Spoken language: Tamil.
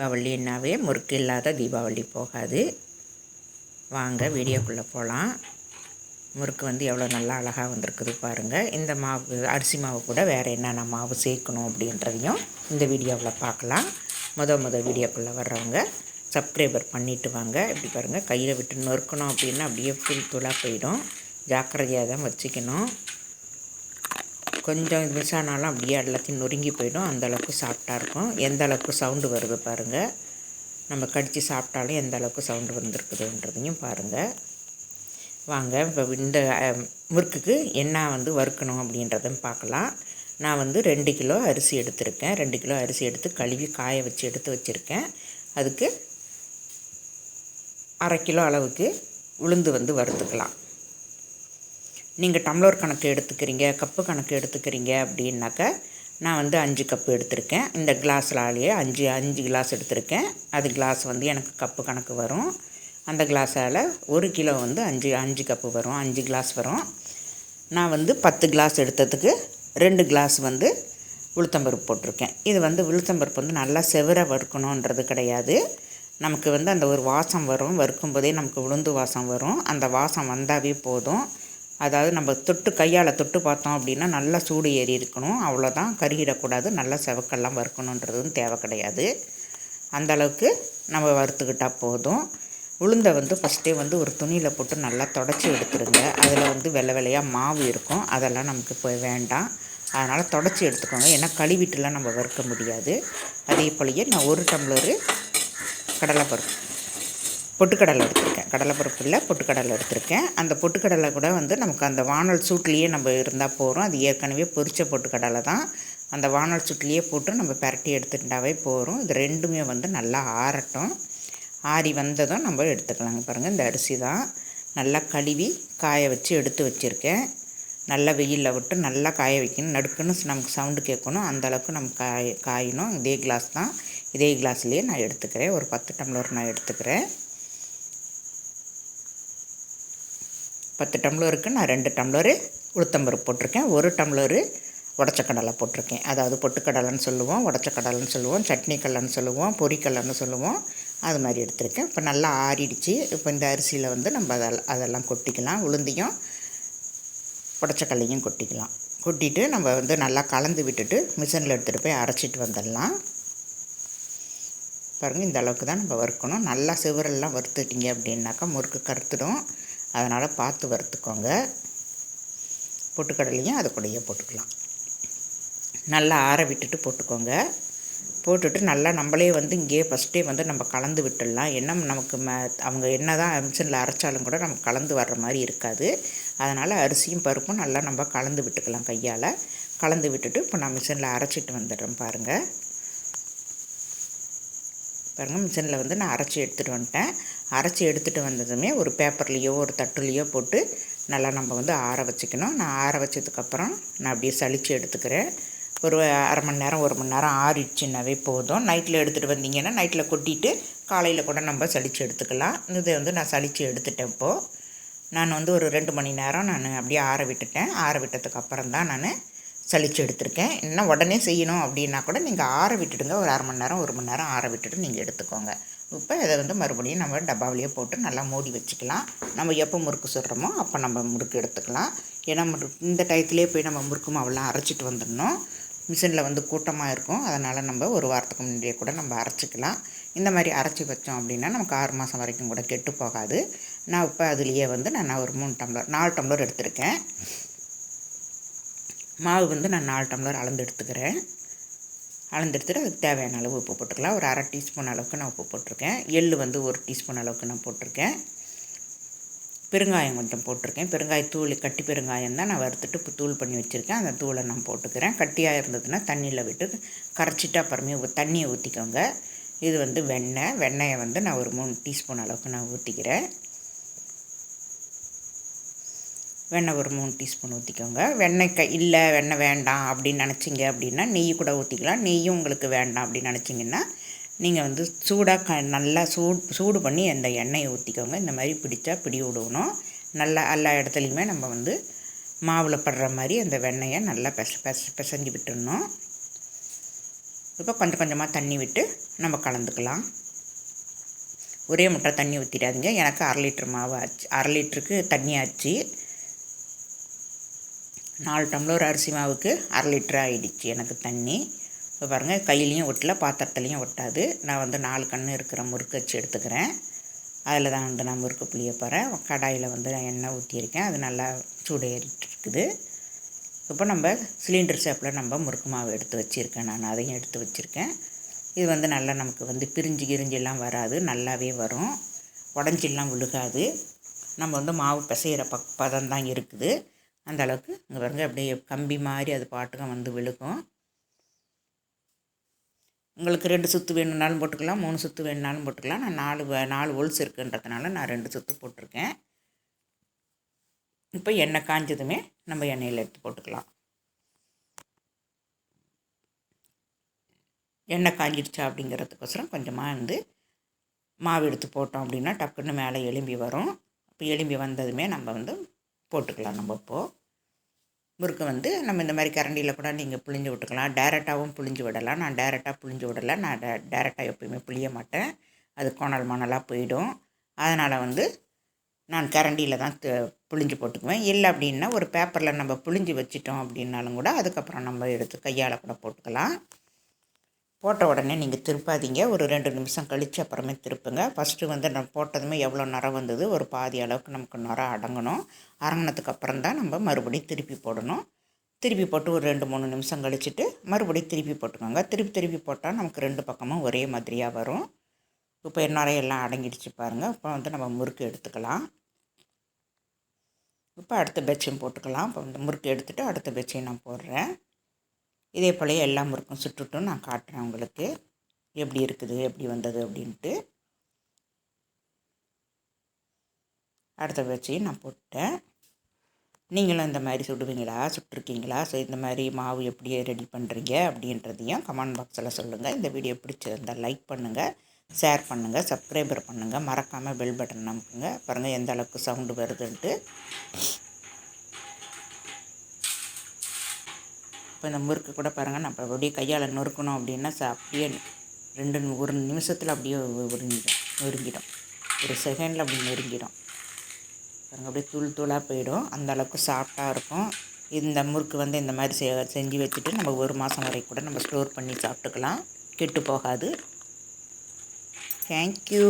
தீபாவளின்னாவே முறுக்கு இல்லாத தீபாவளி போகாது. வாங்க வீடியோக்குள்ளே போகலாம் முறுக்கு வந்து எவ்வளோ நல்லா அழகாக வந்திருக்குது பாருங்கள் இந்த மாவு அரிசி மாவு கூட வேறு என்னென்ன மாவு சேர்க்கணும் அப்படின்றதையும் இந்த வீடியோவில் பார்க்கலாம். முத முத வீடியோக்குள்ளே வர்றவங்க சப்ஸ்கிரைபர் பண்ணிவிட்டு வாங்க. இப்படி பாருங்கள் கையில் விட்டு நொறுக்கணும் அப்படின்னா அப்படியே ஃபுல் தூளாக போயிடும். ஜாக்கிரதையாக தான் வச்சுக்கணும். கொஞ்சம் மிஸ் ஆனாலும் அப்படியே எல்லாத்தையும் நொறுங்கி போயிடும். அந்தளவுக்கு சாஃப்டாக இருக்கும். எந்த அளவுக்கு சவுண்டு வருது பாருங்கள் நம்ம கடித்து சாப்பிட்டாலும் எந்த அளவுக்கு சவுண்டு வந்திருக்குதுன்றதையும் பாருங்கள் வாங்க இப்போ இந்த முறுக்குக்கு என்ன வந்து வறுக்கணும் அப்படின்றதும் பார்க்கலாம். நான் வந்து ரெண்டு கிலோ அரிசி எடுத்திருக்கேன். ரெண்டு கிலோ அரிசி எடுத்து கழுவி காய வச்சு எடுத்து வச்சுருக்கேன். அதுக்கு அரை கிலோ அளவுக்கு உளுந்து வந்து வறுத்துக்கலாம். நீங்கள் டம்ளர் கணக்கு எடுத்துக்கிறீங்க கப்பு கணக்கு எடுத்துக்கிறீங்க அப்படின்னாக்க நான் வந்து அஞ்சு கப்பு எடுத்திருக்கேன். இந்த கிளாஸ்லாலேயே அஞ்சு அஞ்சு கிளாஸ் எடுத்திருக்கேன். அது கிளாஸ் வந்து எனக்கு கப்பு கணக்கு வரும். அந்த கிளாஸால் ஒரு கிலோ வந்து அஞ்சு அஞ்சு கப்பு வரும் அஞ்சு கிளாஸ் வரும். நான் வந்து பத்து கிளாஸ் எடுத்ததுக்கு ரெண்டு கிளாஸ் வந்து உளுத்தம்பருப்பு போட்டிருக்கேன். இது வந்து உளுத்தம்பருப்பு வந்து நல்லா செவர வறுக்கணுன்றது கிடையாது. நமக்கு வந்து அந்த ஒரு வாசம் வரும் வறுக்கும் போதே நமக்கு உளுந்து வாசம் வரும். அந்த வாசம் வந்தாவே போதும். அதாவது நம்ம தொட்டு கையால் தொட்டு பார்த்தோம் அப்படின்னா நல்லா சூடு ஏறி இருக்கணும். அவ்வளோதான் கருகிடக்கூடாது. நல்லா செவக்கெல்லாம் வறுக்கணுன்றதும் தேவை கிடையாது. அந்தளவுக்கு நம்ம வறுத்துக்கிட்டால் போதும். உளுந்தை வந்து ஃபஸ்ட்டே வந்து ஒரு துணியில் போட்டு நல்லா தொடச்சி எடுத்துருங்க. அதில் வந்து வெள்ளை வெள்ளையாக மாவு இருக்கும். அதெல்லாம் நமக்கு இப்போ வேண்டாம். அதனால் தொடச்சி எடுத்துக்கோங்க. ஏன்னா கழுவிட்டுலாம் நம்ம வறுக்க முடியாது. அதே போலயே நான் ஒரு டம்ளரு கடலைப்பருப்பு. பொட்டுக்கடலை எடுத்திருக்கேன். கடலைப்பருப்பு இல்லை பொட்டுக்கடலை எடுத்திருக்கேன். அந்த பொட்டுக்கடலை கூட வந்து நமக்கு அந்த வானல் சூட்லேயே நம்ம இருந்தால் போகிறோம் அது ஏற்கனவே பொரிச்ச பொட்டுக்கடலை தான். அந்த வானல் சூட்லேயே போட்டு நம்ம பரட்டி எடுத்துட்டாவே போகிறோம் இது ரெண்டுமே வந்து நல்லா ஆறட்டும். ஆறி வந்ததும் நம்ம எடுத்துக்கலாங்க பாருங்கள் இந்த அரிசி தான் நல்லா கழுவி காய வச்சு எடுத்து வச்சுருக்கேன். நல்லா வெயிலில் விட்டு நல்லா காய வைக்கணும். நடுக்குன்னு நமக்கு சவுண்டு கேட்கணும். அந்தளவுக்கு நம்ம காய காயணும். இதே கிளாஸ் தான். இதே கிளாஸ்லேயே நான் எடுத்துக்கிறேன். ஒரு பத்து டம்ளர் நான் எடுத்துக்கிறேன். பத்து டம்ளருக்கு நான் ரெண்டு டம்ளரு உளுத்தம்பருப்பு போட்டிருக்கேன் ஒரு டம்ளரு உடச்சக்கடலை போட்டிருக்கேன். அதாவது பொட்டுக்கடலைன்னு சொல்லுவோம் உடச்சக்கடலைன்னு சொல்லுவோம் சட்னி கடலைன்னு சொல்லுவோம் பொரிக்கடலைன்னு சொல்லுவோம் அது மாதிரி எடுத்திருக்கேன். இப்போ நல்லா ஆறிடுச்சு. இப்போ இந்த அரிசியில் வந்து நம்ம அதெல்லாம் அதெல்லாம் கொட்டிக்கலாம். உளுந்தையும் உடச்சக்கல்லையும் கொட்டிக்கலாம். கொட்டிட்டு நம்ம வந்து நல்லா கலந்து விட்டுட்டு மிஷினில் எடுத்துகிட்டு போய் அரைச்சிட்டு வந்துடலாம். பாருங்கள் இந்த அளவுக்கு தான் நம்ம வறுக்கணும். நல்லா சிவரெல்லாம் வறுத்துட்டிங்க அப்படின்னாக்கா முறுக்கு கருத்துடும். அதனால் பார்த்து வறுத்துக்கோங்க. பொட்டுக்கடலையும் அது கூடயே போட்டுக்கலாம். நல்லா ஆற விட்டுட்டு போட்டுக்கோங்க. போட்டுட்டு நல்லா நம்மளே வந்து இங்கேயே ஃபஸ்ட்டே வந்து நம்ம கலந்து விட்டுடலாம். என்ன நமக்கு ம அவங்க என்ன தான் மிஷினில் அரைச்சாலும் கூட நமக்கு கலந்து வர்ற மாதிரி இருக்காது. அதனால் அரிசியும் பருப்பும் நல்லா நம்ம கலந்து விட்டுக்கலாம் கையால். கலந்து விட்டுட்டு இப்போ நான் மிஷினில் அரைச்சிட்டு வந்துடுறேன் பாருங்கள் பாருங்கள் மிஷினில் வந்து நான் அரைச்சி எடுத்துகிட்டு வந்துட்டேன். அரைச்சி எடுத்துகிட்டு வந்ததுமே ஒரு பேப்பர்லேயோ ஒரு தட்டுலேயோ போட்டு நல்லா நம்ம வந்து ஆற வச்சுக்கணும். நான் ஆற வச்சதுக்கப்புறம் நான் அப்படியே சளிச்சு எடுத்துக்கிறேன். ஒரு அரை மணி நேரம் ஒரு மணி நேரம் ஆறிடுச்சுன்னாவே போதும். நைட்டில் எடுத்துகிட்டு வந்தீங்கன்னா நைட்டில் கொட்டிட்டு காலையில் கூட நம்ம சளிச்சு எடுத்துக்கலாம். இதை வந்து நான் சளிச்சு எடுத்துட்டேன் இப்போது நான் வந்து ஒரு ரெண்டு மணி நேரம் நான் அப்படியே ஆற விட்டுட்டேன். ஆற விட்டதுக்கு அப்புறம் தான் நான் சளிச்சு எடுத்திருக்கேன். இன்னும் உடனே செய்யணும் அப்படின்னா கூட நீங்கள் ஆற விட்டுடுங்க. ஒரு அரை மணி நேரம் ஒரு மணி நேரம் ஆற விட்டுட்டு நீங்கள் எடுத்துக்கோங்க. இப்போ இதை வந்து மறுபடியும் நம்ம டப்பாவிலேயே போட்டு நல்லா மூடி வச்சுக்கலாம். நம்ம எப்போ முறுக்கு சுடுறோமோ அப்போ நம்ம முறுக்கு எடுத்துக்கலாம். ஏன்னா இந்த டயத்துலேயே போய் நம்ம முறுக்கு மாவெல்லாம் அரைச்சிட்டு வந்துடணும். மிஷினில் வந்து கூட்டமாக இருக்கும். அதனால் நம்ம ஒரு வாரத்துக்கு முன்னாடியே கூட நம்ம அரைச்சிக்கலாம். இந்த மாதிரி அரைச்சி வச்சோம் அப்படின்னா நமக்கு ஆறு மாதம் வரைக்கும் கூட கெட்டு போகாது. நான் இப்போ அதுலேயே வந்து நான் ஒரு மூணு டம்ளர் நாலு டம்ளர் எடுத்திருக்கேன். மாவு வந்து நான் நாலு டம்ளர் அளந்து எடுத்துக்கிறேன். அளந்து எடுத்துகிட்டு அதுக்கு தேவையான அளவு உப்பு போட்டுக்கலாம். ஒரு அரை டீஸ்பூன் அளவுக்கு நான் உப்பு போட்டிருக்கேன். எள் வந்து ஒரு டீஸ்பூன் அளவுக்கு நான் போட்டிருக்கேன். பெருங்காயம் கொஞ்சம் போட்டிருக்கேன். பெருங்காயத்தூள் கட்டி பெருங்காயம் தான் நான் வறுத்துட்டு இப்போ தூள் பண்ணி வச்சுருக்கேன். அந்த தூளை நான் போட்டுக்கிறேன். கட்டியாக இருந்ததுன்னா தண்ணியில் விட்டு கரைச்சிட்டு அப்புறமே தண்ணியை ஊற்றிக்கோங்க இது வந்து வெண்ணெய். வெண்ணெயை வந்து நான் ஒரு மூணு டீஸ்பூன் அளவுக்கு நான் ஊற்றிக்கிறேன் வெண்ணெய் ஒரு மூணு டீஸ்பூன் ஊற்றிக்கோங்க வெண்ணெய் க இல்லை வெண்ணெய் வேண்டாம் அப்படின்னு நினச்சிங்க அப்படின்னா நெய் கூட ஊற்றிக்கலாம் நெய்யும் உங்களுக்கு வேண்டாம் அப்படின்னு நினச்சிங்கன்னா நீங்கள் வந்து சூடாக க நல்லா சூடு சூடு பண்ணி அந்த எண்ணெயை ஊற்றிக்கோங்க இந்த மாதிரி பிடிச்சா பிடி விடணும். நல்லா எல்லா இடத்துலையுமே நம்ம வந்து மாவில் படுற மாதிரி அந்த வெண்ணெயை நல்லா பெச பெச பிசைஞ்சு விட்டுடணும். இப்போ கொஞ்சம் கொஞ்சமாக தண்ணி விட்டு நம்ம கலந்துக்கலாம். ஒரே முட்டை தண்ணி ஊற்றிடாதீங்க எனக்கு அரை லிட்டர் மாவு ஆச்சு. அரை லிட்டருக்கு தண்ணி ஆச்சு. நாலு டம்ளர் அரிசி மாவுக்கு அரை லிட்டர் ஆகிடுச்சு எனக்கு தண்ணி. இப்போ பாருங்கள் கையிலையும் ஒட்டல பாத்திரத்துலேயும் ஒட்டாது. நான் வந்து நாலு கன்று இருக்கிற முறுக்கு வச்சு எடுத்துக்கிறேன். அதில் தான் வந்து நான் முறுக்கு புளிய போகிறேன் கடாயில் வந்து நான் எண்ணெய் ஊற்றியிருக்கேன். அது நல்லா சூடு ஏறிட்டு இருக்குது இப்போ நம்ம சிலிண்டர் ஷேப்பில் நம்ம முறுக்கு மாவு எடுத்து வச்சுருக்கேன். நான் அதையும் எடுத்து வச்சுருக்கேன். இது வந்து நல்லா நமக்கு வந்து பிரிஞ்சு கிரிஞ்செல்லாம் வராது. நல்லாவே வரும். உடஞ்சிலாம் விழுகாது நம்ம வந்து மாவு பிசைகிற பக் பதம் தான் இருக்குது. அந்த அளவுக்கு இங்கே பாருங்க அப்படியே கம்பி மாதிரி அது பாட்டுக்கும் வந்து விழுகும் உங்களுக்கு ரெண்டு சுற்று வேணும்னாலும் போட்டுக்கலாம் மூணு சுற்று வேணுனாலும் போட்டுக்கலாம். நான் நாலு நாலு ஒல்ஸ் இருக்குன்றதுனால நான் ரெண்டு சுற்று போட்டிருக்கேன். இப்போ எண்ணெய் காஞ்சதுமே நம்ம எண்ணெயில் எடுத்து போட்டுக்கலாம். எண்ணெய் காஞ்சிடுச்சா அப்படிங்கிறதுக்கோசரம் கொஞ்சமாக வந்து மாவு எடுத்து போட்டோம் அப்படின்னா டக்குன்னு மேலே எலும்பி வரும். இப்போ எலும்பி வந்ததுமே நம்ம வந்து போட்டுக்கலாம் நம்ம இப்போது முறுக்கு வந்து நம்ம இந்த மாதிரி கரண்டியில் கூட நீங்கள் புளிஞ்சு விட்டுக்கலாம். டேரெக்டாகவும் புளிஞ்சு விடலாம். நான் டேரெக்டாக புளிஞ்சு விடலை. நான் டே டேரெக்டாக எப்போயுமே புளிய மாட்டேன். அது கோணல் மணலாக போயிடும். அதனால் வந்து நான் கரண்டியில் தான் புளிஞ்சு போட்டுக்குவேன். இல்லை அப்படின்னா ஒரு பேப்பரில் நம்ம புளிஞ்சு வச்சிட்டோம் அப்படின்னாலும் கூட அதுக்கப்புறம் நம்ம எடுத்து கையால் கூட போட்டுக்கலாம். போட்ட உடனே நீங்கள் திருப்பாதீங்க. ஒரு ரெண்டு நிமிஷம் கழித்து அப்புறமே திருப்புங்க. ஃபஸ்ட்டு வந்து நம்ம போட்டதுமே எவ்வளோ நரம் வந்தது? ஒரு பாதி அளவுக்கு நமக்கு நரம் அடங்கணும். அரங்கினத்துக்கு அப்புறம் தான் நம்ம மறுபடியும் திருப்பி போடணும். திருப்பி போட்டு ஒரு ரெண்டு மூணு நிமிஷம் கழிச்சுட்டு மறுபடியும் திருப்பி போட்டுக்கோங்க. திருப்பி திருப்பி போட்டால் நமக்கு ரெண்டு பக்கமும் ஒரே மாதிரியாக வரும். இப்போ நுரையெல்லாம் எல்லாம் அடங்கிடுச்சு பாருங்கள் இப்போ வந்து நம்ம முறுக்கு எடுத்துக்கலாம். இப்போ அடுத்த பெச்சையும் போட்டுக்கலாம். இப்போ இந்த முறுக்கு எடுத்துகிட்டு அடுத்த பெச்சையும் நான் போடுறேன். இதே போல் எல்லா முறுக்கும் சுட்டுட்டும் நான் காட்டுறேன் உங்களுக்கு. எப்படி இருக்குது எப்படி வந்தது அப்படின்ட்டு. அடுத்த வச்சையும் நான் போட்டேன். நீங்களும் இந்த மாதிரி சுடுவீங்களா? சுட்டுருக்கீங்களா? ஸோ இந்த மாதிரி மாவு எப்படி ரெடி பண்ணுறீங்க அப்படின்றதையும் கமெண்ட் பாக்ஸில் சொல்லுங்கள் இந்த வீடியோ பிடிச்சிருந்தால் லைக் பண்ணுங்கள் ஷேர் பண்ணுங்கள் சப்ஸ்கிரைபர் பண்ணுங்கள் மறக்காமல் பெல் பட்டன் நமக்குங்க பாருங்கள் எந்த அளவுக்கு சவுண்டு வருதுன்ட்டு. இப்போ இந்த முறுக்கு கூட பாருங்கள் நம்ம அப்படியே கையால் நொறுக்கணும் அப்படின்னா அப்படியே ரெண்டு ஒரு நிமிஷத்தில் அப்படியே உருங்கிடும் நொறுங்கிடும் ஒரு செகண்டில் அப்படி நொறுங்கிடும். பாருங்கள் அப்படியே தூள் தூளாக போயிடும். அந்த அளவுக்கு சாஃப்டாக இருக்கும். இந்த முறுக்கு வந்து இந்த மாதிரி செ செஞ்சு வச்சுட்டு நம்ம ஒரு மாதம் வரைக்கும் கூட நம்ம ஸ்டோர் பண்ணி சாப்பிட்டுக்கலாம். கெட்டு போகாது. தேங்க்யூ